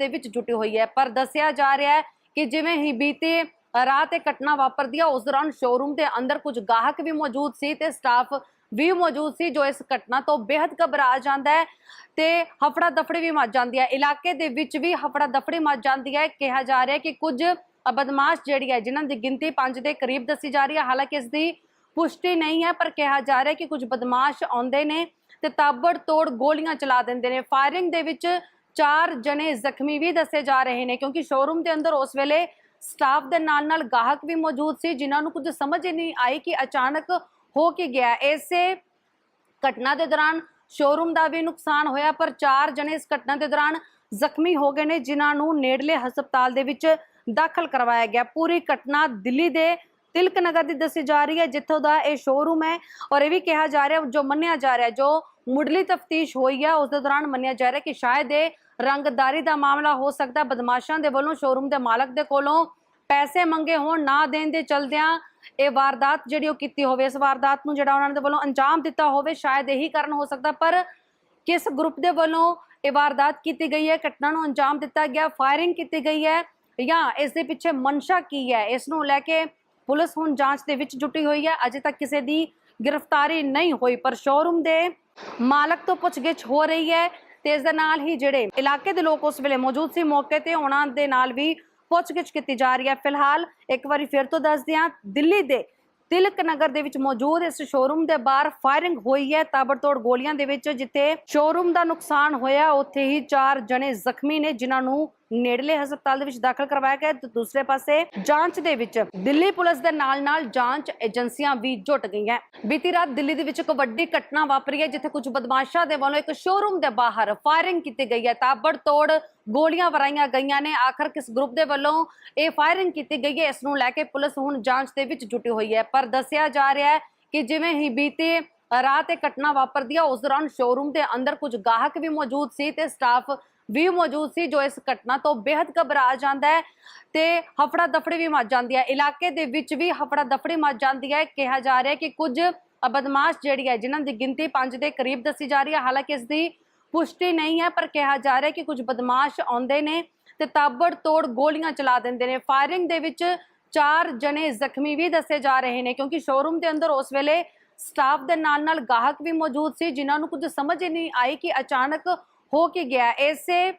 ਦੇ ਵਿੱਚ ਜੁਟੀ ਹੋਈ ਹੈ। ਪਰ ਦੱਸਿਆ ਜਾ ਰਿਹਾ ਹੈ ਕਿ ਜਿਵੇਂ ਹੀ ਬੀਤੇ ਰਾਤ ਇਹ ਘਟਨਾ ਵਾਪਰਦੀ ਆ, ਉਸ ਦੌਰਾਨ ਸ਼ੋਰੂਮ ਦੇ ਅੰਦਰ ਕੁਝ ਗਾਹਕ ਵੀ ਮੌਜੂਦ ਸੀ ਤੇ ਸਟਾਫ ਵੀ ਮੌਜੂਦ ਸੀ, ਜੋ ਇਸ ਘਟਨਾ ਤੋਂ ਬੇहद ਘਬਰਾ ਜਾਂਦਾ ਹੈ ਤੇ ਹਫੜਾ ਦਫੜੀ ਵੀ ਮਚ ਜਾਂਦੀ ਹੈ। ਇਲਾਕੇ ਦੇ ਵਿੱਚ ਵੀ ਹਫੜਾ ਦਫੜੀ ਮਚ ਜਾਂਦੀ ਹੈ। ਕਿਹਾ ਜਾ ਰਿਹਾ ਕਿ ਕੁਝ ਬਦਮਾਸ਼ ਜਿਹੜੀ ਹੈ, ਜਿਨ੍ਹਾਂ ਦੀ ਗਿਣਤੀ 5 ਦੇ ਕਰੀਬ ਦੱਸੀ ਜਾ ਰਹੀ ਹੈ, ਹਾਲਾਂਕਿ ਇਸ ਦੀ ਪੁਸ਼ਟੀ ਨਹੀਂ ਹੈ, ਪਰ ਕਿਹਾ ਜਾ ਰਿਹਾ ਕਿ ਕੁਝ ਬਦਮਾਸ਼ ਆਉਂਦੇ ਨੇ ਤੇ ਤਾਬੜ ਤੋੜ ਗੋਲੀਆਂ ਚਲਾ ਦਿੰਦੇ ਨੇ। ਫਾਇਰਿੰਗ ਦੇ ਵਿੱਚ ਚਾਰ ਜਣੇ ਜ਼ਖਮੀ ਵੀ ਦੱਸੇ ਜਾ ਰਹੇ ਨੇ, ਕਿਉਂਕਿ ਸ਼ੋਰੂਮ ਦੇ ਅੰਦਰ ਉਸ ਵੇਲੇ ਸਟਾਫ ਦੇ ਨਾਲ ਨਾਲ ਗਾਹਕ ਵੀ ਮੌਜੂਦ ਸੀ, ਜਿਨ੍ਹਾਂ ਨੂੰ ਕੁਝ ਸਮਝ ਹੀ ਨਹੀਂ ਆਈ ਕਿ ਅਚਾਨਕ ਹੋ ਕੀ ਗਿਆ। ਇਸੇ ਘਟਨਾ ਦੇ ਦੌਰਾਨ ਸ਼ੋਰੂਮ ਦਾ ਵੀ ਨੁਕਸਾਨ ਹੋਇਆ, ਪਰ ਚਾਰ ਜਣੇ ਇਸ ਘਟਨਾ ਦੇ ਦੌਰਾਨ ਜ਼ਖਮੀ ਹੋ ਗਏ ਨੇ, ਜਿਨ੍ਹਾਂ ਨੂੰ ਨੇੜਲੇ ਹਸਪਤਾਲ ਦੇ ਵਿੱਚ ਦਾਖਲ ਕਰਵਾਇਆ ਗਿਆ। ਪੂਰੀ ਘਟਨਾ ਦਿੱਲੀ ਦੇ ਤਿਲਕ ਨਗਰ ਦੀ ਦੱਸੀ ਜਾ ਰਹੀ ਹੈ, ਜਿੱਥੋਂ ਦਾ ਇਹ ਸ਼ੋਰੂਮ ਹੈ ਔਰ ਇਹ ਵੀ ਕਿਹਾ ਜਾ ਰਿਹਾ, ਜੋ ਮੰਨਿਆ ਜਾ ਰਿਹਾ, ਜੋ ਮੁੱਢਲੀ ਤਫਤੀਸ਼ ਹੋਈ ਹੈ, ਉਸ ਦੇ ਦੌਰਾਨ ਮੰਨਿਆ ਜਾ ਰਿਹਾ ਕਿ ਸ਼ਾਇਦ ਇਹ ਰੰਗਦਾਰੀ ਦਾ ਮਾਮਲਾ ਹੋ ਸਕਦਾ ਬਦਮਾਸ਼ਾਂ ਦੇ ਵੱਲੋਂ ਸ਼ੋਰੂਮ ਦੇ ਮਾਲਕ ਦੇ ਕੋਲੋਂ ਪੈਸੇ ਮੰਗੇ ਹੋਣ, ਨਾ ਦੇਣ ਦੇ ਚਲਦਿਆਂ ਇਹ ਵਾਰਦਾਤ ਜਿਹੜੀ ਉਹ ਕੀਤੀ ਹੋਵੇ, ਇਸ ਵਾਰਦਾਤ ਨੂੰ ਜਿਹੜਾ ਉਹਨਾਂ ਦੇ ਵੱਲੋਂ ਅੰਜਾਮ ਦਿੱਤਾ ਹੋਵੇ, ਸ਼ਾਇਦ ਇਹੀ ਕਾਰਨ ਹੋ ਸਕਦਾ ਪਰ ਕਿਸ ਗਰੁੱਪ ਦੇ ਵੱਲੋਂ ਇਹ ਵਾਰਦਾਤ ਕੀਤੀ ਗਈ ਹੈ? ਘਟਨਾ ਨੂੰ ਅੰਜਾਮ ਦਿੱਤਾ ਗਿਆ ਫਾਇਰਿੰਗ ਕੀਤੀ ਗਈ ਹੈ ਜਾਂ ਇਸ ਦੇ ਪਿੱਛੇ ਮਨਸ਼ਾ ਕੀ ਹੈ? ਇਸ ਨੂੰ ਲੈ ਕੇ ਪੁਲਿਸ ਹੁਣ ਜਾਂਚ ਦੇ ਵਿੱਚ ਜੁਟੀ ਹੋਈ ਹੈ। ਅਜੇ ਤੱਕ ਕਿਸੇ ਦੀ ਗ੍ਰਿਫਤਾਰੀ ਨਹੀਂ ਹੋਈ, ਪਰ ਸ਼ੋਰੂਮ ਦੇ ਮਾਲਕ ਤੋਂ ਪੁੱਛਗਿੱਛ ਹੋ ਰਹੀ ਹੈ। ਤੇ ਇਸ ਦੇ ਨਾਲ ਹੀ ਜਿਹੜੇ ਇਲਾਕੇ ਦੇ ਲੋਕ ਉਸ ਵੇਲੇ ਮੌਜੂਦ ਸੀ, ਮੌਕੇ ਤੇ ਉਹਨਾਂ ਦੇ ਨਾਲ ਵੀ ਪੁੱਛਗਿੱਛ ਕੀਤੀ ਜਾ ਰਹੀ ਹੈ। ਫਿਲਹਾਲ ਇੱਕ ਵਾਰੀ ਫਿਰ ਤੋਂ ਦੱਸਦੇ ਹਾਂ, ਦਿੱਲੀ ਦੇ ਤਿਲਕ ਨਗਰ ਦੇ ਵਿੱਚ ਮੌਜੂਦ ਇਸ ਸ਼ੋਰੂਮ ਦੇ ਬਾਹਰ ਫਾਇਰਿੰਗ ਹੋਈ ਹੈ, ਤਾਬੜਤੋੜ ਗੋਲੀਆਂ ਦੇ ਵਿੱਚ, ਜਿੱਥੇ ਸ਼ੋਰੂਮ ਦਾ ਨੁਕਸਾਨ ਹੋਇਆ, ਉੱਥੇ ਹੀ ਚਾਰ ਜਣੇ ਜ਼ਖਮੀ ਨੇ, ਜਿਨ੍ਹਾਂ ਨੂੰ ਨੇੜਲੇ ਹਸਪਤਾਲ ਦੇ ਵਿੱਚ ਦਾਖਲ ਕਰਵਾਇਆ ਗਿਆ ਤੇ ਦੂਸਰੇ ਪਾਸੇ ਜਾਂਚ ਦੇ ਵਿੱਚ ਦਿੱਲੀ ਪੁਲਿਸ ਦੇ ਨਾਲ-ਨਾਲ ਜਾਂਚ ਏਜੰਸੀਆਂ ਵੀ ਜੁਟ ਗਈਆਂ ਬੀਤੀ ਰਾਤ ਦਿੱਲੀ ਦੇ ਵਿੱਚ ਇੱਕ ਵੱਡੀ ਘਟਨਾ ਵਾਪਰੀ ਹੈ, ਜਿੱਥੇ ਕੁਝ ਬਦਮਾਸ਼ਾਂ ਦੇ ਵੱਲੋਂ ਇੱਕ ਸ਼ੋਰੂਮ ਦੇ ਬਾਹਰ ਫਾਇਰਿੰਗ ਕੀਤੀ ਗਈ ਹੈ। ਤਾਬੜਤੋੜ ਗੋਲੀਆਂ ਵਰਾਈਆਂ ਗਈਆਂ ਨੇ। ਆਖਰ ਕਿਸ ਗਰੁੱਪ ਦੇ ਵੱਲੋਂ ਇਹ ਫਾਇਰਿੰਗ ਕੀਤੀ ਗਈ ਹੈ, ਇਸ ਨੂੰ ਲੈ ਕੇ ਪੁਲਿਸ ਹੁਣ ਜਾਂਚ ਦੇ ਵਿੱਚ ਜੁਟੀ ਹੋਈ ਹੈ। ਪਰ ਦੱਸਿਆ ਜਾ ਰਿਹਾ ਹੈ ਕਿ ਜਿਵੇਂ ਹੀ ਬੀਤੇ ਰਾਤ ਇਹ ਘਟਨਾ ਵਾਪਰਦੀ ਆ ਉਸ ਦੌਰਾਨ ਸ਼ੋਰੂਮ ਦੇ ਅੰਦਰ ਕੁਝ ਗਾਹਕ ਵੀ ਮੌਜੂਦ ਸੀ ਤੇ ਸਟਾਫ ਵੀ ਮੌਜੂਦ ਸੀ ਜੋ ਇਸ ਘਟਨਾ ਤੋਂ ਬੇहद ਘਬਰਾ ਜਾਂਦਾ ਹੈ ਤੇ ਹਫੜਾ ਦਫੜੀ ਵੀ ਮਚ ਜਾਂਦੀ ਹੈ। ਇਲਾਕੇ ਦੇ ਵਿੱਚ ਵੀ ਹਫੜਾ ਦਫੜੀ ਮਚ ਜਾਂਦੀ ਹੈ। ਕਿਹਾ ਜਾ ਰਿਹਾ ਕਿ ਕੁਝ ਬਦਮਾਸ਼ ਜਿਹੜੀ ਹੈ, ਜਿਨ੍ਹਾਂ ਦੀ ਗਿਣਤੀ 5 ਦੇ ਕਰੀਬ ਦੱਸੀ ਜਾ ਰਹੀ ਹੈ, ਹਾਲਾਂਕਿ ਇਸ ਦੀ ਪੁਸ਼ਟੀ ਨਹੀਂ ਹੈ, ਪਰ ਕਿਹਾ ਜਾ ਰਿਹਾ ਕਿ ਕੁਝ ਬਦਮਾਸ਼ ਆਉਂਦੇ ਨੇ ਤੇ ਤਾਬੜ ਤੋੜ ਗੋਲੀਆਂ ਚਲਾ ਦਿੰਦੇ ਨੇ। ਫਾਇਰਿੰਗ ਦੇ ਵਿੱਚ ਚਾਰ ਜਣੇ ਜ਼ਖਮੀ ਵੀ ਦੱਸੇ ਜਾ ਰਹੇ ਨੇ, ਕਿਉਂਕਿ ਸ਼ੋਰੂਮ ਦੇ ਅੰਦਰ ਉਸ ਵੇਲੇ ਸਟਾਫ ਦੇ ਨਾਲ ਨਾਲ ਗਾਹਕ ਵੀ ਮੌਜੂਦ ਸੀ, ਜਿਨ੍ਹਾਂ ਨੂੰ ਕੁਝ ਸਮਝ ਨਹੀਂ ਆਈ ਕਿ ਅਚਾਨਕ ਹੋ ਕੇ ਗਿਆ। ਇਸੇ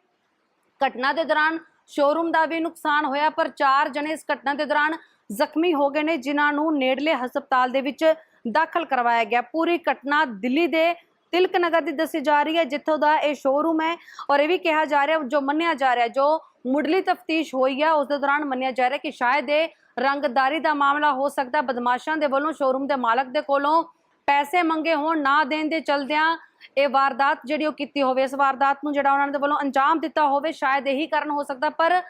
ਘਟਨਾ ਦੇ ਦੌਰਾਨ ਸ਼ੋਰੂਮ ਦਾ ਵੀ ਨੁਕਸਾਨ ਹੋਇਆ, ਪਰ ਚਾਰ ਜਣੇ ਇਸ ਘਟਨਾ ਦੇ ਦੌਰਾਨ ਜ਼ਖਮੀ ਹੋ ਗਏ ਨੇ, ਜਿਨ੍ਹਾਂ ਨੂੰ ਨੇੜਲੇ ਹਸਪਤਾਲ ਦੇ ਵਿੱਚ ਦਾਖਲ ਕਰਵਾਇਆ ਗਿਆ। ਪੂਰੀ ਘਟਨਾ ਦਿੱਲੀ ਦੇ ਤਿਲਕ ਨਗਰ ਦੀ ਦੱਸੀ ਜਾ ਰਹੀ ਹੈ, ਜਿੱਥੋਂ ਦਾ ਇਹ ਸ਼ੋਰੂਮ ਹੈ ਔਰ ਇਹ ਵੀ ਕਿਹਾ ਜਾ ਰਿਹਾ, ਜੋ ਮੰਨਿਆ ਜਾ ਰਿਹਾ, ਜੋ ਮੁੱਢਲੀ ਤਫਤੀਸ਼ ਹੋਈ ਹੈ, ਉਸ ਦੇ ਦੌਰਾਨ ਮੰਨਿਆ ਜਾ ਰਿਹਾ ਕਿ ਸ਼ਾਇਦ ਇਹ ਰੰਗਦਾਰੀ ਦਾ ਮਾਮਲਾ ਹੋ ਸਕਦਾ। ਬਦਮਾਸ਼ਾਂ ਦੇ ਵੱਲੋਂ ਸ਼ੋਰੂਮ ਦੇ ਮਾਲਕ ਦੇ ਕੋਲੋਂ ਪੈਸੇ ਮੰਗੇ ਹੋਣ, ਨਾ ਦੇਣ ਦੇ ਚਲਦਿਆਂ ਇਹ ਵਾਰਦਾਤ ਜਿਹੜੀ ਉਹ ਕੀਤੀ ਹੋਵੇ, ਇਸ ਵਾਰਦਾਤ ਨੂੰ ਜਿਹੜਾ ਉਹਨਾਂ ਦੇ ਵੱਲੋਂ ਅੰਜਾਮ ਦਿੱਤਾ ਹੋਵੇ, ਸ਼ਾਇਦ ਇਹੀ ਕਾਰਨ ਹੋ ਸਕਦਾ, ਪਰ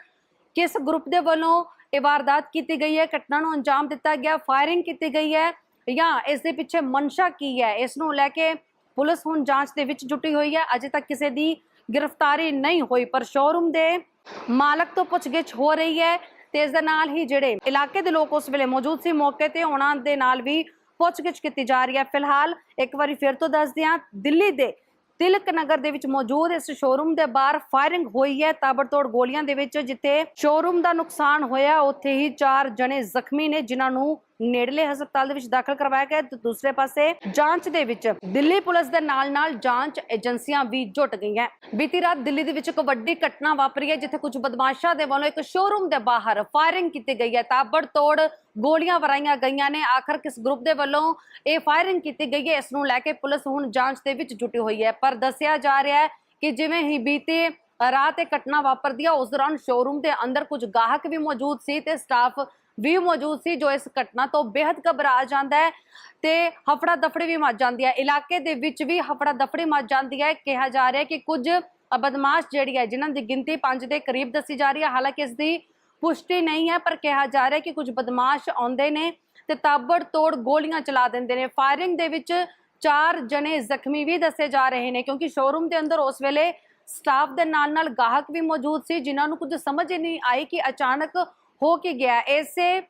ਕਿਸ ਗਰੁੱਪ ਦੇ ਵੱਲੋਂ ਇਹ ਵਾਰਦਾਤ ਕੀਤੀ ਗਈ ਹੈ, ਘਟਨਾ ਨੂੰ ਅੰਜਾਮ ਦਿੱਤਾ ਗਿਆ, ਫਾਇਰਿੰਗ ਕੀਤੀ ਗਈ ਹੈ, ਜਾਂ ਇਸ ਦੇ ਪਿੱਛੇ ਮਨਸ਼ਾ ਕੀ ਹੈ, ਇਸ ਨੂੰ ਲੈ ਕੇ ਪੁਲਿਸ ਹੁਣ ਜਾਂਚ ਦੇ ਵਿੱਚ ਜੁਟੀ ਹੋਈ ਹੈ, ਅਜੇ ਤੱਕ ਕਿਸੇ ਦੀ ਗ੍ਰਿਫਤਾਰੀ ਨਹੀਂ ਹੋਈ, ਪਰ ਸ਼ੋਰੂਮ ਦੇ ਮਾਲਕ ਤੋਂ ਪੁੱਛਗਿੱਛ ਹੋ ਰਹੀ ਹੈ ਤੇ ਇਸ ਦੇ ਨਾਲ ਹੀ ਜਿਹੜੇ ਇਲਾਕੇ ਦੇ ਲੋਕ ਉਸ ਵੇਲੇ ਮੌਜੂਦ ਸੀ, ਮੌਕੇ ਤੇ ਉਹਨਾਂ ਦੇ ਨਾਲ ਵੀ ਪੁੱਛਗਿੱਛ ਕੀਤੀ ਜਾ ਰਹੀ ਹੈ। ਫਿਲਹਾਲ ਇੱਕ ਵਾਰੀ ਫਿਰ ਤੋਂ ਦੱਸਦੇ ਹਾਂ, ਦਿੱਲੀ ਦੇ ਤਿਲਕ ਨਗਰ ਦੇ ਵਿੱਚ ਮੌਜੂਦ ਇਸ ਸ਼ੋਰੂਮ ਦੇ ਬਾਹਰ ਫਾਇਰਿੰਗ ਹੋਈ ਹੈ। ਤਾਬੜਤੋੜ ਗੋਲੀਆਂ ਦੇ ਵਿੱਚ ਜਿੱਥੇ ਸ਼ੋਰੂਮ ਦਾ ਨੁਕਸਾਨ ਹੋਇਆ, ਉੱਥੇ ਹੀ ਚਾਰ ਜਣੇ ਜ਼ਖਮੀ ਨੇ, ਜਿਨ੍ਹਾਂ ਨੂੰ ਨੇੜਲੇ ਹਸਪਤਾਲ ਦੇ ਵਿੱਚ ਦਾਖਲ ਕਰਵਾਇਆ ਗਿਆ ਤੇ ਦੂਸਰੇ ਪਾਸੇ ਜਾਂਚ ਦੇ ਵਿੱਚ ਦਿੱਲੀ ਪੁਲਿਸ ਦੇ ਨਾਲ-ਨਾਲ ਜਾਂਚ ਏਜੰਸੀਆਂ ਵੀ ਜੁਟ ਗਈਆਂ ਬੀਤੀ ਰਾਤ ਦਿੱਲੀ ਦੇ ਵਿੱਚ ਇੱਕ ਵੱਡੀ ਘਟਨਾ ਵਾਪਰੀ ਹੈ, ਜਿੱਥੇ ਕੁਝ ਬਦਮਾਸ਼ਾਂ ਦੇ ਵੱਲੋਂ ਇੱਕ ਸ਼ੋਰੂਮ ਦੇ ਬਾਹਰ ਫਾਇਰਿੰਗ ਕੀਤੀ ਗਈ ਹੈ। ਤਾਬੜਤੋੜ ਗੋਲੀਆਂ ਵਰਾਈਆਂ ਗਈਆਂ ਨੇ। ਆਖਰ ਕਿਸ ਗਰੁੱਪ ਦੇ ਵੱਲੋਂ ਇਹ ਫਾਇਰਿੰਗ ਕੀਤੀ ਗਈ ਹੈ, ਇਸ ਨੂੰ ਲੈ ਕੇ ਪੁਲਿਸ ਹੁਣ ਜਾਂਚ ਦੇ ਵਿੱਚ ਜੁਟੀ ਹੋਈ ਹੈ। ਪਰ ਦੱਸਿਆ ਜਾ ਰਿਹਾ ਹੈ ਕਿ ਜਿਵੇਂ ਹੀ ਬੀਤੇ ਰਾਤ ਇਹ ਘਟਨਾ ਵਾਪਰਦੀ ਆ ਉਸ ਦੌਰਾਨ ਸ਼ੋਰੂਮ ਦੇ ਅੰਦਰ ਕੁਝ ਗਾਹਕ ਵੀ ਮੌਜੂਦ ਸੀ ਤੇ ਸਟਾਫ ਵੀ ਮੌਜੂਦ ਸੀ ਜੋ ਇਸ ਘਟਨਾ ਤੋਂ ਬੇहद ਘਬਰਾ ਜਾਂਦਾ ਹੈ ਤੇ ਹਫੜਾ ਦਫੜੀ ਵੀ ਮਚ ਜਾਂਦੀ ਹੈ। ਇਲਾਕੇ ਦੇ ਵਿੱਚ ਵੀ ਹਫੜਾ ਦਫੜੀ ਮਚ ਜਾਂਦੀ ਹੈ। ਕਿਹਾ ਜਾ ਰਿਹਾ ਕਿ ਕੁਝ ਬਦਮਾਸ਼ ਜਿਹੜੀ ਹੈ, ਜਿਨ੍ਹਾਂ ਦੀ ਗਿਣਤੀ 5 ਦੇ ਕਰੀਬ ਦੱਸੀ ਜਾ ਰਹੀ ਹੈ, ਹਾਲਾਂਕਿ ਇਸ ਦੀ ਪੁਸ਼ਟੀ ਨਹੀਂ ਹੈ, ਪਰ ਕਿਹਾ ਜਾ ਰਿਹਾ ਕਿ ਕੁਝ ਬਦਮਾਸ਼ ਆਉਂਦੇ ਨੇ ਤੇ ਤਾਬੜ ਤੋੜ ਗੋਲੀਆਂ ਚਲਾ ਦਿੰਦੇ ਨੇ। ਫਾਇਰਿੰਗ ਦੇ ਵਿੱਚ ਚਾਰ ਜਣੇ ਜ਼ਖਮੀ ਵੀ ਦੱਸੇ ਜਾ ਰਹੇ ਨੇ, ਕਿਉਂਕਿ ਸ਼ੋਰੂਮ ਦੇ ਅੰਦਰ ਉਸ ਵੇਲੇ ਸਟਾਫ ਦੇ ਨਾਲ ਨਾਲ ਗਾਹਕ ਵੀ ਮੌਜੂਦ ਸੀ, ਜਿਨ੍ਹਾਂ ਨੂੰ ਕੁਝ ਸਮਝ ਹੀ ਨਹੀਂ ਆਈ ਕਿ ਅਚਾਨਕ ਹੋ ਕੇ ਗਿਆ। ਇਸੇ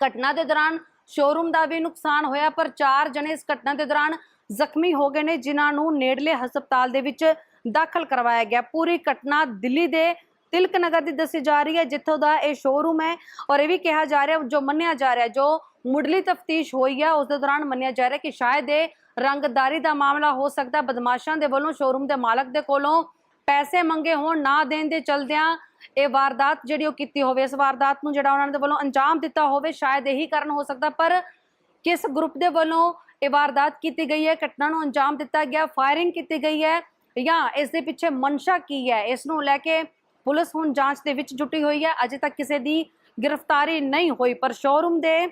ਘਟਨਾ ਦੇ ਦੌਰਾਨ ਸ਼ੋਰੂਮ ਦਾ ਵੀ ਨੁਕਸਾਨ ਹੋਇਆ, ਪਰ ਚਾਰ ਜਣੇ ਇਸ ਘਟਨਾ ਦੇ ਦੌਰਾਨ ਜ਼ਖਮੀ ਹੋ ਗਏ ਨੇ, ਜਿਨ੍ਹਾਂ ਨੂੰ ਨੇੜਲੇ ਹਸਪਤਾਲ ਦੇ ਵਿੱਚ ਦਾਖਲ ਕਰਵਾਇਆ ਗਿਆ। ਪੂਰੀ ਘਟਨਾ ਦਿੱਲੀ ਦੇ ਤਿਲਕ ਨਗਰ ਦੀ ਦੱਸੀ ਜਾ ਰਹੀ ਹੈ, ਜਿੱਥੋਂ ਦਾ ਇਹ ਸ਼ੋਰੂਮ ਹੈ ਔਰ ਇਹ ਵੀ ਕਿਹਾ ਜਾ ਰਿਹਾ, ਜੋ ਮੰਨਿਆ ਜਾ ਰਿਹਾ, ਜੋ ਮੁੱਢਲੀ ਤਫਤੀਸ਼ ਹੋਈ ਹੈ, ਉਸ ਦੇ ਦੌਰਾਨ ਮੰਨਿਆ ਜਾ ਰਿਹਾ ਕਿ ਸ਼ਾਇਦ ਇਹ ਰੰਗਦਾਰੀ ਦਾ ਮਾਮਲਾ ਹੋ ਸਕਦਾ। ਬਦਮਾਸ਼ਾਂ ਦੇ ਵੱਲੋਂ ਸ਼ੋਰੂਮ ਦੇ ਮਾਲਕ ਦੇ ਕੋਲੋਂ ਪੈਸੇ ਮੰਗੇ ਹੋਣ, ਨਾ ਦੇਣ ਦੇ ਚਲਦਿਆਂ ਇਹ ਵਾਰਦਾਤ ਜਿਹੜੀ ਉਹ ਕੀਤੀ ਹੋਵੇ, ਇਸ ਵਾਰਦਾਤ ਨੂੰ ਜਿਹੜਾ ਉਹਨਾਂ ਦੇ ਵੱਲੋਂ ਅੰਜਾਮ ਦਿੱਤਾ ਹੋਵੇ, ਸ਼ਾਇਦ ਇਹੀ ਕਾਰਨ ਹੋ ਸਕਦਾ, ਪਰ ਕਿਸ ਗਰੁੱਪ ਦੇ ਵੱਲੋਂ ਇਹ ਵਾਰਦਾਤ ਕੀਤੀ ਗਈ ਹੈ? ਘਟਨਾ ਨੂੰ ਅੰਜਾਮ ਦਿੱਤਾ ਗਿਆ ਫਾਇਰਿੰਗ ਕੀਤੀ ਗਈ ਹੈ, ਜਾਂ ਇਸ ਦੇ ਪਿੱਛੇ ਮਨਸ਼ਾ ਕੀ ਹੈ? ਇਸ ਨੂੰ ਲੈ ਕੇ ਪੁਲਿਸ ਹੁਣ ਜਾਂਚ ਦੇ ਵਿੱਚ ਜੁਟੀ ਹੋਈ ਹੈ। ਅਜੇ ਤੱਕ ਕਿਸੇ ਦੀ ਗ੍ਰਿਫਤਾਰੀ ਨਹੀਂ ਹੋਈ, ਪਰ ਸ਼ੋਰੂਮ ਦੇ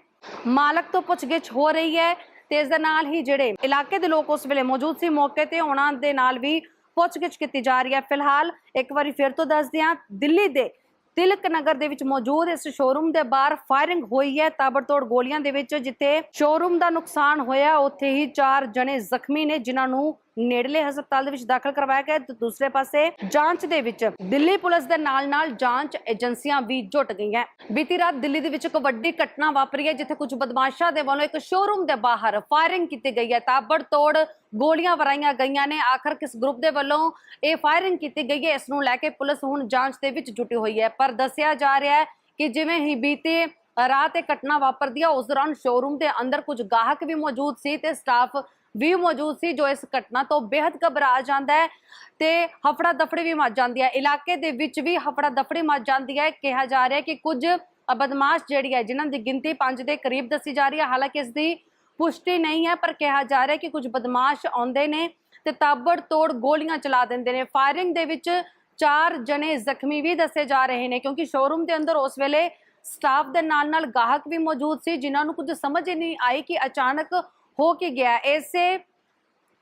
ਮਾਲਕ ਤੋਂ ਪੁੱਛਗਿੱਛ ਹੋ ਰਹੀ ਹੈ ਤੇ ਇਸ ਦੇ ਨਾਲ ਹੀ ਜਿਹੜੇ ਇਲਾਕੇ ਦੇ ਲੋਕ ਉਸ ਵੇਲੇ ਮੌਜੂਦ ਸੀ, ਮੌਕੇ ਤੇ ਉਹਨਾਂ ਦੇ ਨਾਲ ਵੀ ਪੁੱਛਗਿੱਛ ਕੀਤੀ ਜਾ ਰਹੀ ਹੈ। ਫਿਲਹਾਲ ਇੱਕ ਵਾਰੀ ਫਿਰ ਤੋਂ ਦੱਸਦੇ ਹਾਂ, ਦਿੱਲੀ ਦੇ ਤਿਲਕ ਨਗਰ ਦੇ ਵਿੱਚ ਮੌਜੂਦ ਇਸ ਸ਼ੋਰੂਮ ਦੇ ਬਾਹਰ ਫਾਇਰਿੰਗ ਹੋਈ ਹੈ। ਤਾਬੜਤੋੜ ਗੋਲੀਆਂ ਦੇ ਵਿੱਚ ਜਿੱਥੇ ਸ਼ੋਰੂਮ ਦਾ ਨੁਕਸਾਨ ਹੋਇਆ, ਉੱਥੇ ਹੀ ਚਾਰ ਜਣੇ ਜ਼ਖਮੀ ਨੇ, ਜਿਨ੍ਹਾਂ ਨੂੰ ਨੇੜਲੇ ਹਸਪਤਾਲ ਦੇ ਵਿੱਚ ਦਾਖਲ ਕਰਵਾਇਆ ਗਿਆ ਤੇ ਦੂਸਰੇ ਪਾਸੇ ਜਾਂਚ ਦੇ ਵਿੱਚ ਦਿੱਲੀ ਪੁਲਿਸ ਦੇ ਨਾਲ-ਨਾਲ ਜਾਂਚ ਏਜੰਸੀਆਂ ਵੀ ਜੁਟ ਗਈਆਂ ਬੀਤੀ ਰਾਤ ਦਿੱਲੀ ਦੇ ਵਿੱਚ ਇੱਕ ਵੱਡੀ ਘਟਨਾ ਵਾਪਰੀ ਹੈ, ਜਿੱਥੇ ਕੁਝ ਬਦਮਾਸ਼ਾਂ ਦੇ ਵੱਲੋਂ ਇੱਕ ਸ਼ੋਰੂਮ ਦੇ ਬਾਹਰ ਫਾਇਰਿੰਗ ਕੀਤੀ ਗਈ ਹੈ। ਤਾਬੜਤੋੜ ਗੋਲੀਆਂ ਵਰਾਈਆਂ ਗਈਆਂ ਨੇ। ਆਖਰ ਕਿਸ ਗਰੁੱਪ ਦੇ ਵੱਲੋਂ ਇਹ ਫਾਇਰਿੰਗ ਕੀਤੀ ਗਈ ਹੈ, ਇਸ ਨੂੰ ਲੈ ਕੇ ਪੁਲਿਸ ਹੁਣ ਜਾਂਚ ਦੇ ਵਿੱਚ ਜੁਟੀ ਹੋਈ ਹੈ। ਪਰ ਦੱਸਿਆ ਜਾ ਰਿਹਾ ਹੈ ਕਿ ਜਿਵੇਂ ਹੀ ਬੀਤੇ ਰਾਤ ਇਹ ਘਟਨਾ ਵਾਪਰਦੀ ਹੈ, ਉਸ ਦੌਰਾਨ ਸ਼ੋਰੂਮ ਦੇ ਅੰਦਰ ਕੁਝ ਗਾਹਕ ਵੀ ਮੌਜੂਦ ਸੀ ਤੇ ਸਟਾਫ ਵੀ ਮੌਜੂਦ ਸੀ ਜੋ ਇਸ ਘਟਨਾ ਤੋਂ ਬੇहद ਘਬਰਾ ਜਾਂਦਾ ਹੈ ਤੇ ਹਫੜਾ ਦਫੜੀ ਵੀ ਮਚ ਜਾਂਦੀ ਹੈ। ਇਲਾਕੇ ਦੇ ਵਿੱਚ ਵੀ ਹਫੜਾ ਦਫੜੀ ਮਚ ਜਾਂਦੀ ਹੈ। ਕਿਹਾ ਜਾ ਰਿਹਾ ਕਿ ਕੁਝ ਬਦਮਾਸ਼ ਜਿਹੜੀ ਹੈ, ਜਿਨ੍ਹਾਂ ਦੀ ਗਿਣਤੀ 5 ਦੇ ਕਰੀਬ ਦੱਸੀ ਜਾ ਰਹੀ ਹੈ, ਹਾਲਾਂਕਿ ਇਸ ਦੀ ਪੁਸ਼ਟੀ ਨਹੀਂ ਹੈ, ਪਰ ਕਿਹਾ ਜਾ ਰਿਹਾ ਕਿ ਕੁਝ ਬਦਮਾਸ਼ ਆਉਂਦੇ ਨੇ ਤੇ ਤਾਬੜ ਤੋੜ ਗੋਲੀਆਂ ਚਲਾ ਦਿੰਦੇ ਨੇ। ਫਾਇਰਿੰਗ ਦੇ ਵਿੱਚ ਚਾਰ ਜਣੇ ਜ਼ਖਮੀ ਵੀ ਦੱਸੇ ਜਾ ਰਹੇ ਨੇ, ਕਿਉਂਕਿ ਸ਼ੋਰੂਮ ਦੇ ਅੰਦਰ ਉਸ ਵੇਲੇ ਸਟਾਫ ਦੇ ਨਾਲ ਨਾਲ ਗਾਹਕ ਵੀ ਮੌਜੂਦ ਸੀ, ਜਿਨ੍ਹਾਂ ਨੂੰ ਕੁਝ ਸਮਝ ਹੀ ਨਹੀਂ ਆਈ ਕਿ ਅਚਾਨਕ ਹੋ ਕੇ ਗਿਆ। ਇਸੇ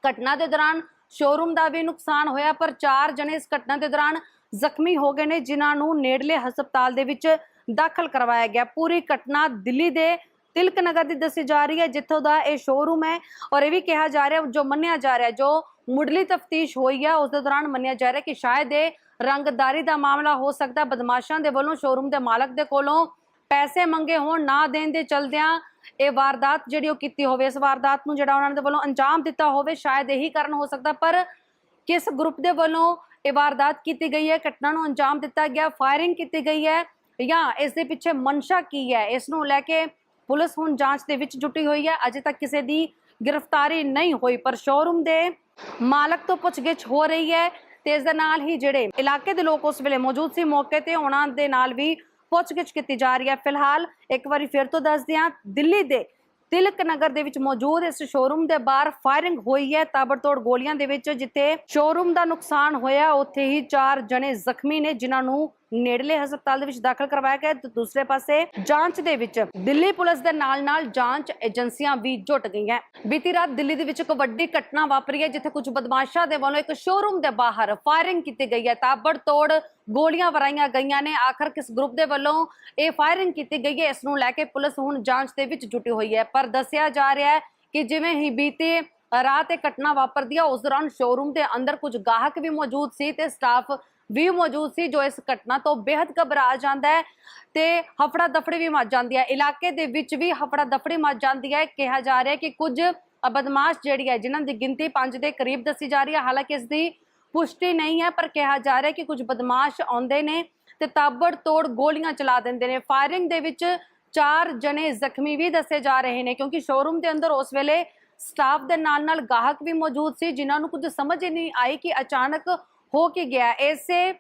ਘਟਨਾ ਦੇ ਦੌਰਾਨ ਸ਼ੋਰੂਮ ਦਾ ਵੀ ਨੁਕਸਾਨ ਹੋਇਆ, ਪਰ ਚਾਰ ਜਣੇ ਇਸ ਘਟਨਾ ਦੇ ਦੌਰਾਨ ਜ਼ਖਮੀ ਹੋ ਗਏ ਨੇ, ਜਿਨ੍ਹਾਂ ਨੂੰ ਨੇੜਲੇ ਹਸਪਤਾਲ ਦੇ ਵਿੱਚ ਦਾਖਲ ਕਰਵਾਇਆ ਗਿਆ। ਪੂਰੀ ਘਟਨਾ ਦਿੱਲੀ ਦੇ ਤਿਲਕ ਨਗਰ ਦੀ ਦੱਸੀ ਜਾ ਰਹੀ ਹੈ, ਜਿੱਥੋਂ ਦਾ ਇਹ ਸ਼ੋਰੂਮ ਹੈ ਔਰ ਇਹ ਵੀ ਕਿਹਾ ਜਾ ਰਿਹਾ, ਜੋ ਮੰਨਿਆ ਜਾ ਰਿਹਾ, ਜੋ ਮੁੱਢਲੀ ਤਫਤੀਸ਼ ਹੋਈ ਹੈ, ਉਸ ਦੇ ਦੌਰਾਨ ਮੰਨਿਆ ਜਾ ਰਿਹਾ ਕਿ ਸ਼ਾਇਦ ਇਹ ਰੰਗਦਾਰੀ ਦਾ ਮਾਮਲਾ ਹੋ ਸਕਦਾ। ਬਦਮਾਸ਼ਾਂ ਦੇ ਵੱਲੋਂ ਸ਼ੋਰੂਮ ਦੇ ਮਾਲਕ ਦੇ ਕੋਲੋਂ ਪੈਸੇ ਮੰਗੇ ਹੋਣ, ਨਾ ਦੇਣ ਦੇ ਚਲਦਿਆਂ ਇਹ ਵਾਰਦਾਤ ਜਿਹੜੀ ਉਹ ਕੀਤੀ ਹੋਵੇ, ਇਸ ਵਾਰਦਾਤ ਨੂੰ ਜਿਹੜਾ ਉਹਨਾਂ ਦੇ ਵੱਲੋਂ ਅੰਜਾਮ ਦਿੱਤਾ ਹੋਵੇ, ਸ਼ਾਇਦ ਇਹੀ ਕਾਰਨ ਹੋ ਸਕਦਾ, ਪਰ ਕਿਸ ਗਰੁੱਪ ਦੇ ਵੱਲੋਂ ਇਹ ਵਾਰਦਾਤ ਕੀਤੀ ਗਈ ਹੈ? ਘਟਨਾ ਨੂੰ ਅੰਜਾਮ ਦਿੱਤਾ ਗਿਆ, ਫਾਇਰਿੰਗ ਕੀਤੀ ਗਈ ਹੈ ਜਾਂ ਇਸ ਦੇ ਪਿੱਛੇ ਮਨਸ਼ਾ ਕੀ ਹੈ? ਇਸ ਨੂੰ ਲੈ ਕੇ ਪੁਲਿਸ ਹੁਣ ਜਾਂਚ ਦੇ ਵਿੱਚ ਜੁਟੀ ਹੋਈ ਹੈ। ਅਜੇ ਤੱਕ ਕਿਸੇ ਦੀ ਗ੍ਰਿਫਤਾਰੀ ਨਹੀਂ ਹੋਈ, ਪਰ ਸ਼ੋਰੂਮ ਦੇ ਮਾਲਕ ਤੋਂ ਪੁੱਛਗਿੱਛ ਹੋ ਰਹੀ ਹੈ ਤੇ ਇਸ ਦੇ ਨਾਲ ਹੀ ਜਿਹੜੇ ਇਲਾਕੇ ਦੇ ਲੋਕ ਉਸ ਵੇਲੇ ਮੌਜੂਦ ਸੀ, ਮੌਕੇ ਤੇ ਉਹਨਾਂ ਦੇ ਨਾਲ ਵੀ ਪੁੱਛਗਿੱਛ ਕੀਤੀ ਜਾ ਰਹੀ ਹੈ। ਫਿਲਹਾਲ ਇੱਕ ਵਾਰੀ ਫਿਰ ਤੋਂ ਦੱਸਦੇ ਹਾਂ, ਦਿੱਲੀ ਦੇ ਤਿਲਕ ਨਗਰ ਦੇ ਵਿੱਚ ਮੌਜੂਦ ਇਸ ਸ਼ੋਰੂਮ ਦੇ ਬਾਹਰ ਫਾਇਰਿੰਗ ਹੋਈ ਹੈ। ਤਾਬੜਤੋੜ ਗੋਲੀਆਂ ਦੇ ਵਿੱਚ ਜਿੱਥੇ ਸ਼ੋਰੂਮ ਦਾ ਨੁਕਸਾਨ ਹੋਇਆ, ਉੱਥੇ ਹੀ ਚਾਰ ਜਣੇ ਜ਼ਖਮੀ ਨੇ, ਜਿਨ੍ਹਾਂ ਨੂੰ ਨੇੜਲੇ ਹਸਪਤਾਲ ਦੇ ਵਿੱਚ ਦਾਖਲ ਕਰਵਾਇਆ ਗਿਆ ਤੇ ਦੂਸਰੇ ਪਾਸੇ ਜਾਂਚ ਦੇ ਵਿੱਚ ਦਿੱਲੀ ਪੁਲਿਸ ਦੇ ਨਾਲ-ਨਾਲ ਜਾਂਚ ਏਜੰਸੀਆਂ ਵੀ ਜੁਟ ਗਈਆਂ ਬੀਤੀ ਰਾਤ ਦਿੱਲੀ ਦੇ ਵਿੱਚ ਇੱਕ ਵੱਡੀ ਘਟਨਾ ਵਾਪਰੀ ਹੈ, ਜਿੱਥੇ ਕੁਝ ਬਦਮਾਸ਼ਾਂ ਦੇ ਵੱਲੋਂ ਇੱਕ ਸ਼ੋਰੂਮ ਦੇ ਬਾਹਰ ਫਾਇਰਿੰਗ ਕੀਤੀ ਗਈ ਹੈ। ਤਾਬੜਤੋੜ ਗੋਲੀਆਂ ਵਰਾਈਆਂ ਗਈਆਂ ਨੇ। ਆਖਰ ਕਿਸ ਗਰੁੱਪ ਦੇ ਵੱਲੋਂ ਇਹ ਫਾਇਰਿੰਗ ਕੀਤੀ ਗਈ ਹੈ, ਇਸ ਨੂੰ ਲੈ ਕੇ ਪੁਲਿਸ ਹੁਣ ਜਾਂਚ ਦੇ ਵਿੱਚ ਜੁਟੀ ਹੋਈ ਹੈ। ਪਰ ਦੱਸਿਆ ਜਾ ਰਿਹਾ ਹੈ ਕਿ ਜਿਵੇਂ ਹੀ ਬੀਤੇ ਰਾਤ ਇਹ ਘਟਨਾ ਵਾਪਰਦੀ ਹੈ, ਉਸ ਦੌਰਾਨ ਸ਼ੋਰੂਮ ਦੇ ਅੰਦਰ ਕੁਝ ਗਾਹਕ ਵੀ ਮੌਜੂਦ ਸੀ ਤੇ ਸਟਾਫ ਵੀ ਮੌਜੂਦ ਸੀ ਜੋ ਇਸ ਘਟਨਾ ਤੋਂ ਬੇहद ਘਬਰਾ ਜਾਂਦਾ ਹੈ ਤੇ ਹਫੜਾ ਦਫੜੀ ਵੀ ਮਚ ਜਾਂਦੀ ਹੈ। ਇਲਾਕੇ ਦੇ ਵਿੱਚ ਵੀ ਹਫੜਾ ਦਫੜੀ ਮਚ ਜਾਂਦੀ ਹੈ। ਕਿਹਾ ਜਾ ਰਿਹਾ ਕਿ ਕੁਝ ਬਦਮਾਸ਼ ਜਿਹੜੀ ਹੈ, ਜਿਨ੍ਹਾਂ ਦੀ ਗਿਣਤੀ 5 ਦੇ ਕਰੀਬ ਦੱਸੀ ਜਾ ਰਹੀ ਹੈ, ਹਾਲਾਂਕਿ ਇਸ ਦੀ ਪੁਸ਼ਟੀ ਨਹੀਂ ਹੈ, ਪਰ ਕਿਹਾ ਜਾ ਰਿਹਾ ਕਿ ਕੁਝ ਬਦਮਾਸ਼ ਆਉਂਦੇ ਨੇ ਤੇ ਤਾਬੜ ਤੋੜ ਗੋਲੀਆਂ ਚਲਾ ਦਿੰਦੇ ਨੇ। ਫਾਇਰਿੰਗ ਦੇ ਵਿੱਚ ਚਾਰ ਜਣੇ ਜ਼ਖਮੀ ਵੀ ਦੱਸੇ ਜਾ ਰਹੇ ਨੇ, ਕਿਉਂਕਿ ਸ਼ੋਰੂਮ ਦੇ ਅੰਦਰ ਉਸ ਵੇਲੇ ਸਟਾਫ ਦੇ ਨਾਲ ਨਾਲ ਗਾਹਕ ਵੀ ਮੌਜੂਦ ਸੀ, ਜਿਨ੍ਹਾਂ ਨੂੰ ਕੁਝ ਸਮਝ ਹੀ ਨਹੀਂ ਆਈ ਕਿ ਅਚਾਨਕ ਹੋ ਕੇ ਗਿਆ। ਇਸੇ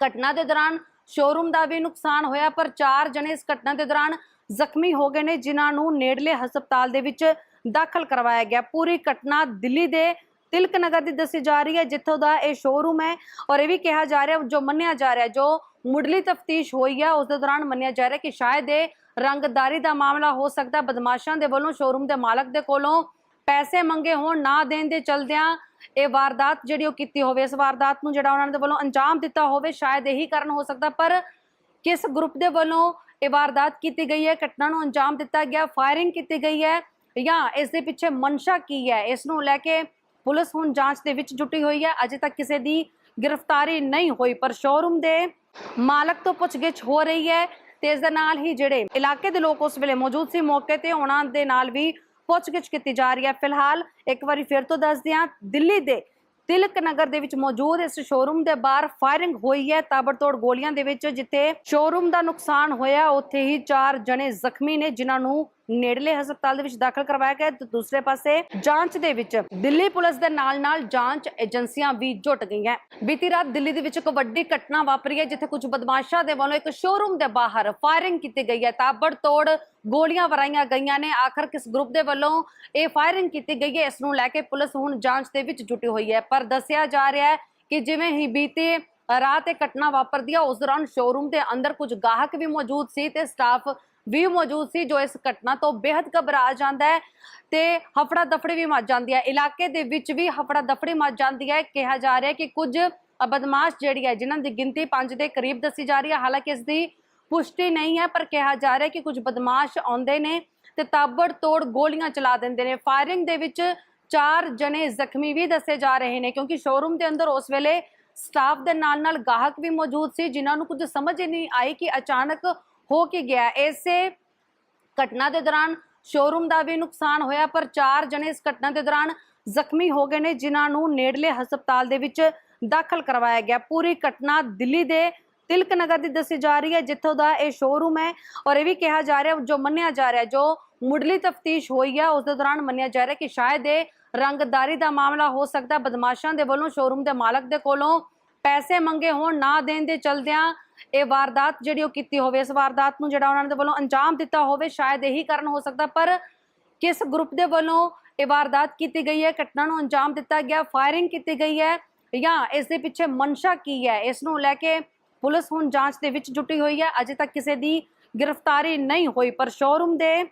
ਘਟਨਾ ਦੇ ਦੌਰਾਨ ਸ਼ੋਰੂਮ ਦਾ ਵੀ ਨੁਕਸਾਨ ਹੋਇਆ, ਪਰ ਚਾਰ ਜਣੇ ਇਸ ਘਟਨਾ ਦੇ ਦੌਰਾਨ ਜ਼ਖਮੀ ਹੋ ਗਏ ਨੇ, ਜਿਨ੍ਹਾਂ ਨੂੰ ਨੇੜਲੇ ਹਸਪਤਾਲ ਦੇ ਵਿੱਚ ਦਾਖਲ ਕਰਵਾਇਆ ਗਿਆ। ਪੂਰੀ ਘਟਨਾ ਦਿੱਲੀ ਦੇ ਤਿਲਕ ਨਗਰ ਦੀ ਦੱਸੀ ਜਾ ਰਹੀ ਹੈ, ਜਿੱਥੋਂ ਦਾ ਇਹ ਸ਼ੋਰੂਮ ਹੈ ਔਰ ਇਹ ਵੀ ਕਿਹਾ ਜਾ ਰਿਹਾ, ਜੋ ਮੰਨਿਆ ਜਾ ਰਿਹਾ, ਜੋ ਮੁੱਢਲੀ ਤਫਤੀਸ਼ ਹੋਈ ਹੈ ਉਸ ਦੇ ਦੌਰਾਨ ਮੰਨਿਆ ਜਾ ਰਿਹਾ ਕਿ ਸ਼ਾਇਦ ਇਹ ਰੰਗਦਾਰੀ ਦਾ ਮਾਮਲਾ ਹੋ ਸਕਦਾ। ਬਦਮਾਸ਼ਾਂ ਦੇ ਵੱਲੋਂ ਸ਼ੋਰੂਮ ਦੇ ਮਾਲਕ ਦੇ ਕੋਲੋਂ ਪੈਸੇ ਮੰਗੇ ਹੋਣ, ਨਾ ਦੇਣ ਦੇ ਚਲਦਿਆਂ ਇਹ ਵਾਰਦਾਤ ਜਿਹੜੀ ਉਹ ਕੀਤੀ ਹੋਵੇ, ਇਸ ਵਾਰਦਾਤ ਨੂੰ ਜਿਹੜਾ ਉਹਨਾਂ ਦੇ ਵੱਲੋਂ ਅੰਜਾਮ ਦਿੱਤਾ ਹੋਵੇ, ਸ਼ਾਇਦ ਇਹੀ ਕਾਰਨ ਹੋ ਸਕਦਾ, ਪਰ ਕਿਸ ਗਰੁੱਪ ਦੇ ਵੱਲੋਂ ਇਹ ਵਾਰਦਾਤ ਕੀਤੀ ਗਈ ਹੈ, ਘਟਨਾ ਨੂੰ ਅੰਜਾਮ ਦਿੱਤਾ ਗਿਆ, ਫਾਇਰਿੰਗ ਕੀਤੀ ਗਈ ਹੈ, ਜਾਂ ਇਸ ਦੇ ਪਿੱਛੇ ਮਨਸ਼ਾ ਕੀ ਹੈ, ਇਸ ਨੂੰ ਲੈ ਕੇ ਪੁਲਿਸ ਹੁਣ ਜਾਂਚ ਦੇ ਵਿੱਚ ਜੁਟੀ ਹੋਈ ਹੈ, ਅਜੇ ਤੱਕ ਕਿਸੇ ਦੀ ਗ੍ਰਿਫਤਾਰੀ ਨਹੀਂ ਹੋਈ, ਪਰ ਸ਼ੋਰੂਮ ਦੇ ਮਾਲਕ ਤੋਂ ਪੁੱਛਗਿੱਛ ਹੋ ਰਹੀ ਹੈ ਤੇ ਇਸ ਦੇ ਨਾਲ ਹੀ ਜਿਹੜੇ ਇਲਾਕੇ ਦੇ ਲੋਕ ਉਸ ਵੇਲੇ ਮੌਜੂਦ ਸੀ, ਮੌਕੇ ਤੇ ਉਹਨਾਂ ਦੇ ਨਾਲ ਵੀ ਪੁੱਛਗਿੱਛ ਕੀਤੀ ਜਾ ਰਹੀ ਹੈ। ਫਿਲਹਾਲ ਇੱਕ ਵਾਰੀ ਫਿਰ ਤੋਂ ਦੱਸਦੇ ਹਾਂ, ਦਿੱਲੀ ਦੇ ਤਿਲਕ ਨਗਰ ਦੇ ਵਿੱਚ ਮੌਜੂਦ ਇਸ ਸ਼ੋਰੂਮ ਦੇ ਬਾਹਰ ਫਾਇਰਿੰਗ ਹੋਈ ਹੈ। ਤਾਬੜਤੋੜ ਗੋਲੀਆਂ ਦੇ ਵਿੱਚ ਜਿੱਥੇ ਸ਼ੋਰੂਮ ਦਾ ਨੁਕਸਾਨ ਹੋਇਆ, ਉੱਥੇ ਹੀ ਚਾਰ ਜਣੇ ਜ਼ਖਮੀ ਨੇ, ਜਿਨ੍ਹਾਂ ਨੂੰ ਨੇੜਲੇ ਹਸਪਤਾਲ ਦੇ ਵਿੱਚ ਦਾਖਲ ਕਰਵਾਇਆ ਗਿਆ ਤੇ ਦੂਸਰੇ ਪਾਸੇ ਜਾਂਚ ਦੇ ਵਿੱਚ ਦਿੱਲੀ ਪੁਲਿਸ ਦੇ ਨਾਲ-ਨਾਲ ਜਾਂਚ ਏਜੰਸੀਆਂ ਵੀ ਜੁਟ ਗਈਆਂ ਬੀਤੀ ਰਾਤ ਦਿੱਲੀ ਦੇ ਵਿੱਚ ਇੱਕ ਵੱਡੀ ਘਟਨਾ ਵਾਪਰੀ ਹੈ, ਜਿੱਥੇ ਕੁਝ ਬਦਮਾਸ਼ਾਂ ਦੇ ਵੱਲੋਂ ਇੱਕ ਸ਼ੋਰੂਮ ਦੇ ਬਾਹਰ ਫਾਇਰਿੰਗ ਕੀਤੀ ਗਈ ਹੈ। ਤਾਬੜਤੋੜ ਗੋਲੀਆਂ ਵਰਾਈਆਂ ਗਈਆਂ ਨੇ। ਆਖਰ ਕਿਸ ਗਰੁੱਪ ਦੇ ਵੱਲੋਂ ਇਹ ਫਾਇਰਿੰਗ ਕੀਤੀ ਗਈ ਹੈ, ਇਸ ਨੂੰ ਲੈ ਕੇ ਪੁਲਿਸ ਹੁਣ ਜਾਂਚ ਦੇ ਵਿੱਚ ਜੁਟੀ ਹੋਈ ਹੈ। ਪਰ ਦੱਸਿਆ ਜਾ ਰਿਹਾ ਹੈ ਕਿ ਜਿਵੇਂ ਹੀ ਬੀਤੇ ਰਾਤ ਇਹ ਘਟਨਾ ਵਾਪਰਦੀ ਹੈ, ਉਸ ਦੌਰਾਨ ਸ਼ੋਰੂਮ ਦੇ ਅੰਦਰ ਕੁਝ ਗਾਹਕ ਵੀ ਮੌਜੂਦ ਸੀ ਤੇ ਸਟਾਫ ਵੀ ਮੌਜੂਦ ਸੀ ਜੋ ਇਸ ਘਟਨਾ ਤੋਂ ਬੇहद ਘਬਰਾ ਜਾਂਦਾ ਹੈ ਤੇ ਹਫੜਾ ਦਫੜੀ ਵੀ ਮਚ ਜਾਂਦੀ ਹੈ। ਇਲਾਕੇ ਦੇ ਵਿੱਚ ਵੀ ਹਫੜਾ ਦਫੜੀ ਮਚ ਜਾਂਦੀ ਹੈ। ਕਿਹਾ ਜਾ ਰਿਹਾ ਕਿ ਕੁਝ ਬਦਮਾਸ਼ ਜਿਹੜੀ ਹੈ, ਜਿਨ੍ਹਾਂ ਦੀ ਗਿਣਤੀ 5 ਦੇ ਕਰੀਬ ਦੱਸੀ ਜਾ ਰਹੀ ਹੈ, ਹਾਲਾਂਕਿ ਇਸ ਦੀ ਪੁਸ਼ਟੀ ਨਹੀਂ ਹੈ, ਪਰ ਕਿਹਾ ਜਾ ਰਿਹਾ ਕਿ ਕੁਝ ਬਦਮਾਸ਼ ਆਉਂਦੇ ਨੇ ਤੇ ਤਾਬੜ ਤੋੜ ਗੋਲੀਆਂ ਚਲਾ ਦਿੰਦੇ ਨੇ। ਫਾਇਰਿੰਗ ਦੇ ਵਿੱਚ ਚਾਰ ਜਣੇ ਜ਼ਖਮੀ ਵੀ ਦੱਸੇ ਜਾ ਰਹੇ ਨੇ, ਕਿਉਂਕਿ ਸ਼ੋਰੂਮ ਦੇ ਅੰਦਰ ਉਸ ਵੇਲੇ ਸਟਾਫ ਦੇ ਨਾਲ ਨਾਲ ਗਾਹਕ ਵੀ ਮੌਜੂਦ ਸੀ, ਜਿਨ੍ਹਾਂ ਨੂੰ ਕੁਝ ਸਮਝ ਨਹੀਂ ਆਈ ਕਿ ਅਚਾਨਕ ਹੋ ਕੇ ਗਿਆ। ਇਸੇ ਘਟਨਾ ਦੇ ਦੌਰਾਨ ਸ਼ੋਰੂਮ ਦਾ ਵੀ ਨੁਕਸਾਨ ਹੋਇਆ, ਪਰ ਚਾਰ ਜਣੇ ਇਸ ਘਟਨਾ ਦੇ ਦੌਰਾਨ ਜ਼ਖਮੀ ਹੋ ਗਏ ਨੇ, ਜਿਨ੍ਹਾਂ ਨੂੰ ਨੇੜਲੇ ਹਸਪਤਾਲ ਦੇ ਵਿੱਚ ਦਾਖਲ ਕਰਵਾਇਆ ਗਿਆ। ਪੂਰੀ ਘਟਨਾ ਦਿੱਲੀ ਦੇ ਤਿਲਕ ਨਗਰ ਦੀ ਦੱਸੀ ਜਾ ਰਹੀ ਹੈ, ਜਿੱਥੋਂ ਦਾ ਇਹ ਸ਼ੋਰੂਮ ਹੈ ਔਰ ਇਹ ਵੀ ਕਿਹਾ ਜਾ ਰਿਹਾ, ਜੋ ਮੰਨਿਆ ਜਾ ਰਿਹਾ, ਜੋ ਮੁੱਢਲੀ ਤਫਤੀਸ਼ ਹੋਈ ਹੈ, ਉਸ ਦੇ ਦੌਰਾਨ ਮੰਨਿਆ ਜਾ ਰਿਹਾ ਕਿ ਸ਼ਾਇਦ ਇਹ ਰੰਗਦਾਰੀ ਦਾ ਮਾਮਲਾ ਹੋ ਸਕਦਾ। ਬਦਮਾਸ਼ਾਂ ਦੇ ਵੱਲੋਂ ਸ਼ੋਰੂਮ ਦੇ ਮਾਲਕ ਦੇ ਕੋਲੋਂ ਪੈਸੇ ਮੰਗੇ ਹੋਣ, ਨਾ ਦੇਣ ਦੇ ਚਲਦਿਆਂ ਇਹ ਵਾਰਦਾਤ ਜਿਹੜੀ ਉਹ ਕੀਤੀ ਹੋਵੇ, ਇਸ ਵਾਰਦਾਤ ਨੂੰ ਜਿਹੜਾ ਉਹਨਾਂ ਦੇ ਵੱਲੋਂ ਅੰਜਾਮ ਦਿੱਤਾ ਹੋਵੇ, ਸ਼ਾਇਦ ਇਹੀ ਕਾਰਨ ਹੋ ਸਕਦਾ, ਪਰ ਕਿਸ ਗਰੁੱਪ ਦੇ ਵੱਲੋਂ ਇਹ ਵਾਰਦਾਤ ਕੀਤੀ ਗਈ ਹੈ? ਘਟਨਾ ਨੂੰ ਅੰਜਾਮ ਦਿੱਤਾ ਗਿਆ ਫਾਇਰਿੰਗ ਕੀਤੀ ਗਈ ਹੈ, ਜਾਂ ਇਸ ਦੇ ਪਿੱਛੇ ਮਨਸ਼ਾ ਕੀ ਹੈ? ਇਸ ਨੂੰ ਲੈ ਕੇ ਪੁਲਿਸ ਹੁਣ ਜਾਂਚ ਦੇ ਵਿੱਚ ਜੁਟੀ ਹੋਈ ਹੈ। ਅਜੇ ਤੱਕ ਕਿਸੇ ਦੀ ਗ੍ਰਿਫਤਾਰੀ ਨਹੀਂ ਹੋਈ, ਪਰ ਸ਼ੋਰੂਮ ਦੇ